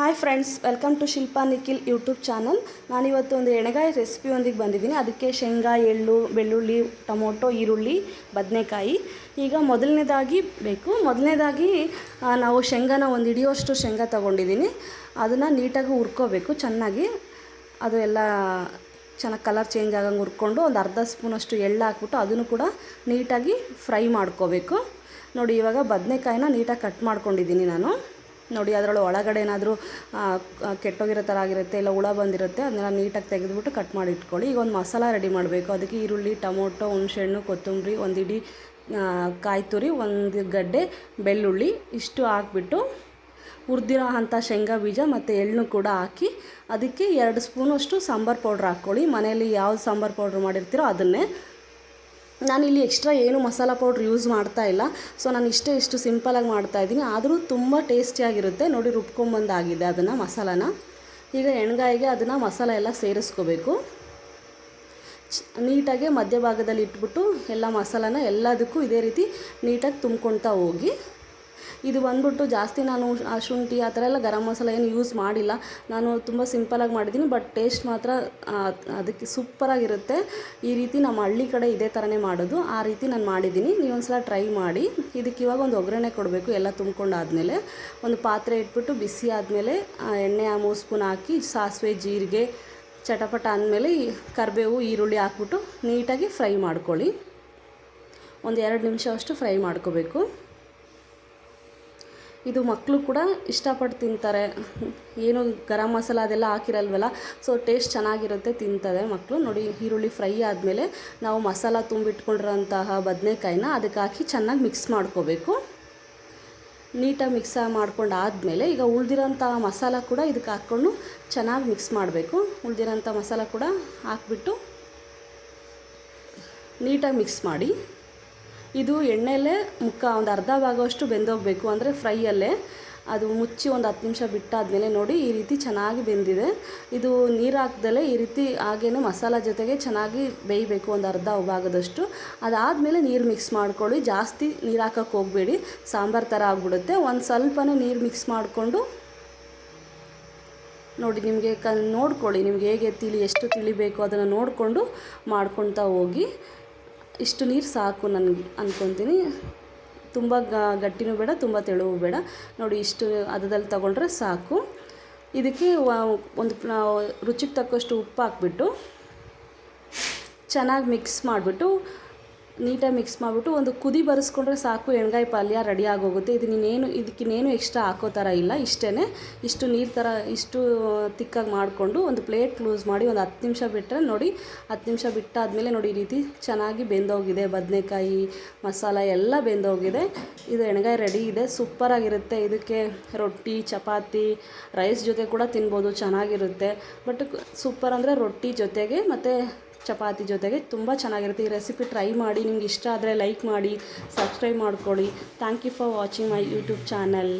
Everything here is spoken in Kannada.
Hi friends welcome to Shilpa Nikhil YouTube channel ನಾನಿವತ್ತು ಒಂದು ಎಣ್ಣೆಗಾಯಿ ರೆಸಿಪಿಯೊಂದಿಗೆ ಬಂದಿದ್ದೀನಿ. ಅದಕ್ಕೆ ಶೇಂಗಾ, ಎಳ್ಳು, ಬೆಳ್ಳುಳ್ಳಿ, ಟೊಮೊಟೊ, ಈರುಳ್ಳಿ, ಬದನೆಕಾಯಿ. ಈಗ ಮೊದಲನೇದಾಗಿ ಬೇಕು. ಮೊದಲನೇದಾಗಿ ನಾವು ಶೇಂಗಾನ ಒಂದು ಹಿಡಿಯೋಷ್ಟು ಶೇಂಗಾ ತೊಗೊಂಡಿದ್ದೀನಿ ಅದನ್ನು ನೀಟಾಗಿ ಹುರ್ಕೋಬೇಕು. ಚೆನ್ನಾಗಿ ಅದು ಎಲ್ಲ ಚೆನ್ನಾಗಿ ಕಲರ್ ಚೇಂಜ್ ಆಗಂಗೆ ಹುರ್ಕೊಂಡು ಒಂದು ಅರ್ಧ ಸ್ಪೂನಷ್ಟು ಎಳ್ಳು ಹಾಕ್ಬಿಟ್ಟು ಅದನ್ನು ಕೂಡ ನೀಟಾಗಿ ಫ್ರೈ ಮಾಡ್ಕೋಬೇಕು. ನೋಡಿ, ಇವಾಗ ಬದನೆಕಾಯಿನ ನೀಟಾಗಿ ಕಟ್ ಮಾಡ್ಕೊಂಡಿದ್ದೀನಿ ನಾನು. ನೋಡಿ ಅದರೊಳಗೆ ಒಳಗಡೆ ಏನಾದರೂ ಕೆಟ್ಟೋಗಿರೋ ಥರ ಆಗಿರುತ್ತೆ, ಇಲ್ಲ ಹುಳ ಬಂದಿರುತ್ತೆ, ಅದನ್ನೆಲ್ಲ ನೀಟಾಗಿ ತೆಗೆದುಬಿಟ್ಟು ಕಟ್ ಮಾಡಿ ಇಟ್ಕೊಳ್ಳಿ. ಈಗ ಒಂದು ಮಸಾಲ ರೆಡಿ ಮಾಡಬೇಕು. ಅದಕ್ಕೆ ಈರುಳ್ಳಿ, ಟೊಮೊಟೊ, ಹುಣಸೆಹಣ್ಣು, ಕೊತ್ತಂಬರಿ, ಒಂದು ಇಡೀ ಕಾಯಿ ತುರಿ, ಒಂದು ಗಡ್ಡೆ, ಬೆಳ್ಳುಳ್ಳಿ, ಇಷ್ಟು ಹಾಕ್ಬಿಟ್ಟು ಹುರಿದಿರೋ ಅಂಥ ಶೇಂಗಾ ಬೀಜ ಮತ್ತು ಎಳ್ಳು ಕೂಡ ಹಾಕಿ, ಅದಕ್ಕೆ ಎರಡು ಸ್ಪೂನಷ್ಟು ಸಾಂಬಾರು ಪೌಡ್ರ್ ಹಾಕ್ಕೊಳ್ಳಿ. ಮನೆಯಲ್ಲಿ ಯಾವ್ದು ಸಾಂಬಾರು ಪೌಡ್ರ್ ಮಾಡಿರ್ತೀರೋ ಅದನ್ನೇ ನಾನಿಲ್ಲಿ ಎಕ್ಸ್ಟ್ರಾ ಏನು ಮಸಾಲ ಪೌಡ್ರ್ ಯೂಸ್ ಮಾಡ್ತಾ ಇಲ್ಲ. ಸೊ ನಾನು ಇಷ್ಟೇ ಇಷ್ಟು ಸಿಂಪಲಾಗಿ ಮಾಡ್ತಾ ಇದ್ದೀನಿ. ಆದರೂ ತುಂಬ ಟೇಸ್ಟಿಯಾಗಿರುತ್ತೆ ನೋಡಿ ರುಬ್ಕೊಂಬಂದಾಗಿದೆ ಅದನ್ನು ಮಸಾಲಾನ. ಈಗ ಎಣ್ಗಾಯಿಗೆ ಅದನ್ನು ಮಸಾಲ ಎಲ್ಲ ಸೇರಿಸ್ಕೋಬೇಕು. ನೀಟಾಗಿ ಮಧ್ಯಭಾಗದಲ್ಲಿ ಇಟ್ಬಿಟ್ಟು ಎಲ್ಲ ಮಸಾಲಾನ ಎಲ್ಲದಕ್ಕೂ ಇದೇ ರೀತಿ ನೀಟಾಗಿ ತುಂಬ್ಕೊಳ್ತಾ ಹೋಗಿ ಇದು ಬಂದ್ಬಿಟ್ಟು ಜಾಸ್ತಿ ನಾನು ಶುಂಠಿ ಆ ಥರ ಎಲ್ಲ ಗರಂ ಮಸಾಲ ಏನು ಯೂಸ್ ಮಾಡಿಲ್ಲ. ನಾನು ತುಂಬ ಸಿಂಪಲಾಗಿ ಮಾಡಿದ್ದೀನಿ ಬಟ್ ಟೇಸ್ಟ್ ಮಾತ್ರ ಅದಕ್ಕೆ ಸೂಪರಾಗಿರುತ್ತೆ ಈ ರೀತಿ ನಮ್ಮ ಹಳ್ಳಿ ಕಡೆ ಇದೇ ಥರನೇ ಮಾಡೋದು. ಆ ರೀತಿ ನಾನು ಮಾಡಿದ್ದೀನಿ. ನೀವು ಒಂದ್ಸಲ ಟ್ರೈ ಮಾಡಿ. ಇದಕ್ಕೆ ಇವಾಗ ಒಂದು ಒಗ್ಗರಣೆ ಕೊಡಬೇಕು, ಎಲ್ಲ ತುಂಬ್ಕೊಂಡಾದ್ಮೇಲೆ ಒಂದು ಪಾತ್ರೆ ಇಟ್ಬಿಟ್ಟು ಬಿಸಿ ಆದಮೇಲೆ ಎಣ್ಣೆ ಮೂರು ಸ್ಪೂನ್ ಹಾಕಿ, ಸಾಸಿವೆ, ಜೀರಿಗೆ, ಚಟಪಟ ಅಂದಮೇಲೆ ಈ ಕರಿಬೇವು, ಈರುಳ್ಳಿ ಹಾಕ್ಬಿಟ್ಟು ನೀಟಾಗಿ ಫ್ರೈ ಮಾಡ್ಕೊಳ್ಳಿ. ಒಂದು ಎರಡು ನಿಮಿಷ ಅಷ್ಟು ಫ್ರೈ ಮಾಡ್ಕೋಬೇಕು. ಇದು ಮಕ್ಕಳು ಕೂಡ ಇಷ್ಟಪಟ್ಟು ತಿಂತಾರೆ. ಏನು ಗರಂ ಮಸಾಲ ಅದೆಲ್ಲ ಹಾಕಿರಲ್ವಲ್ಲ? ಸೊ ಟೇಸ್ಟ್ ಚೆನ್ನಾಗಿರುತ್ತೆ ತಿಂತಾರೆ ಮಕ್ಕಳು ನೋಡಿ, ಈರುಳ್ಳಿ ಫ್ರೈ ಆದಮೇಲೆ ನಾವು ಮಸಾಲ ತುಂಬಿಟ್ಕೊಂಡಿರೋಂತಹ ಬದನೆಕಾಯಿನ ಅದಕ್ಕೆ ಹಾಕಿ ಚೆನ್ನಾಗಿ ಮಿಕ್ಸ್ ಮಾಡ್ಕೋಬೇಕು. ನೀಟಾಗಿ ಮಿಕ್ಸ್ ಮಾಡ್ಕೊಂಡು ಆದಮೇಲೆ ಈಗ ಉಳಿದಿರೋಂಥ ಮಸಾಲ ಕೂಡ ಇದಕ್ಕೆ ಹಾಕ್ಕೊಂಡು ಚೆನ್ನಾಗಿ ಮಿಕ್ಸ್ ಮಾಡಬೇಕು. ಉಳಿದಿರೋಂಥ ಮಸಾಲ ಕೂಡ ಹಾಕ್ಬಿಟ್ಟು ನೀಟಾಗಿ ಮಿಕ್ಸ್ ಮಾಡಿ. ಇದು ಎಣ್ಣೆಲೇ ಮುಕ್ಕ ಒಂದು ಅರ್ಧ ಭಾಗವಷ್ಟು ಬೆಂದೋಗಬೇಕು. ಅಂದರೆ ಫ್ರೈಯಲ್ಲೇ ಅದು ಮುಚ್ಚಿ ಒಂದು ಹತ್ತು ನಿಮಿಷ ಬಿಟ್ಟಾದಮೇಲೆ ನೋಡಿ ಈ ರೀತಿ ಚೆನ್ನಾಗಿ ಬೆಂದಿದೆ. ಇದು ನೀರು ಹಾಕ್ದಲೇ ಈ ರೀತಿ ಹಾಗೇನೆ ಮಸಾಲ ಜೊತೆಗೆ ಚೆನ್ನಾಗಿ ಬೇಯಬೇಕು, ಒಂದು ಅರ್ಧ ಭಾಗದಷ್ಟು. ಅದಾದಮೇಲೆ ನೀರು ಮಿಕ್ಸ್ ಮಾಡ್ಕೊಳ್ಳಿ. ಜಾಸ್ತಿ ನೀರು ಹಾಕಕ್ಕೆ ಹೋಗಬೇಡಿ. ಸಾಂಬಾರು ಥರ ಆಗಿಬಿಡುತ್ತೆ. ಒಂದು ಸ್ವಲ್ಪನೇ ನೀರು ಮಿಕ್ಸ್ ಮಾಡಿಕೊಂಡು ನೋಡಿ ನಿಮಗೆ ಕ, ನೋಡ್ಕೊಳ್ಳಿ ನಿಮ್ಗೆ ಹೇಗೆ ತಿಳಿ, ಎಷ್ಟು ತಿಳಿಬೇಕು ಅದನ್ನು ನೋಡಿಕೊಂಡು ಮಾಡ್ಕೊತಾ ಹೋಗಿ. ಇಷ್ಟು ನೀರು ಸಾಕು ನನಗೆ ಅಂದ್ಕೊತೀನಿ ತುಂಬ ಗಟ್ಟಿನೂ ಬೇಡ, ತುಂಬ ತೆಳುವು ಬೇಡ. ನೋಡಿ ಇಷ್ಟು ಹದದಲ್ಲಿ ತಗೊಂಡ್ರೆ ಸಾಕು. ಇದಕ್ಕೆ ಒಂದು ರುಚಿಗೆ ತಕ್ಕಷ್ಟು ಉಪ್ಪು ಹಾಕ್ಬಿಟ್ಟು ಚೆನ್ನಾಗಿ ಮಿಕ್ಸ್ ಮಾಡಿಬಿಟ್ಟು ನೀಟಾಗಿ ಮಿಕ್ಸ್ ಮಾಡಿಬಿಟ್ಟು ಒಂದು ಕುದಿ ಬರೆಸ್ಕೊಂಡ್ರೆ ಸಾಕು, ಎಣ್ಗಾಯಿ ಪಲ್ಯ ರೆಡಿ ಆಗೋಗುತ್ತೆ. ಇದು ನೀನೇನು ಇದಕ್ಕಿನ್ನೇನು ಎಕ್ಸ್ಟ್ರಾ ಹಾಕೋ ಥರ ಇಲ್ಲ ಇಷ್ಟೇ ಇಷ್ಟು ನೀರು ಥರ ಇಷ್ಟು ತಿಕ್ಕಾಗಿ ಮಾಡಿಕೊಂಡು ಒಂದು ಪ್ಲೇಟ್ ಕ್ಲೋಸ್ ಮಾಡಿ ಒಂದು ಹತ್ತು ನಿಮಿಷ ಬಿಟ್ಟರೆ ನೋಡಿ, ಹತ್ತು ನಿಮಿಷ ಬಿಟ್ಟಾದಮೇಲೆ ನೋಡಿ ಈ ರೀತಿ ಚೆನ್ನಾಗಿ ಬೆಂದೋಗಿದೆ. ಬದನೆಕಾಯಿ, ಮಸಾಲ ಎಲ್ಲ ಬೆಂದೋಗಿದೆ. ಇದು ಎಣ್ಗಾಯಿ ರೆಡಿ ಇದೆ ಸೂಪರಾಗಿರುತ್ತೆ ಇದಕ್ಕೆ ರೊಟ್ಟಿ, ಚಪಾತಿ ರೈಸ್ ಜೊತೆ ಕೂಡ ತಿನ್ಬೋದು, ಚೆನ್ನಾಗಿರುತ್ತೆ. ಬಟ್ ಸೂಪರ್ ಅಂದರೆ ರೊಟ್ಟಿ ಜೊತೆಗೆ ಮತ್ತು ಚಪಾತಿ ಜೊತೆಗೆ ತುಂಬ ಚೆನ್ನಾಗಿರುತ್ತೆ. ಈ ರೆಸಿಪಿ ಟ್ರೈ ಮಾಡಿ, ನಿಮ್ಗೆ ಇಷ್ಟ ಆದರೆ ಲೈಕ್ ಮಾಡಿ ಸಬ್ಸ್ಕ್ರೈಬ್ ಮಾಡ್ಕೊಳ್ಳಿ. Thank you for watching my YouTube channel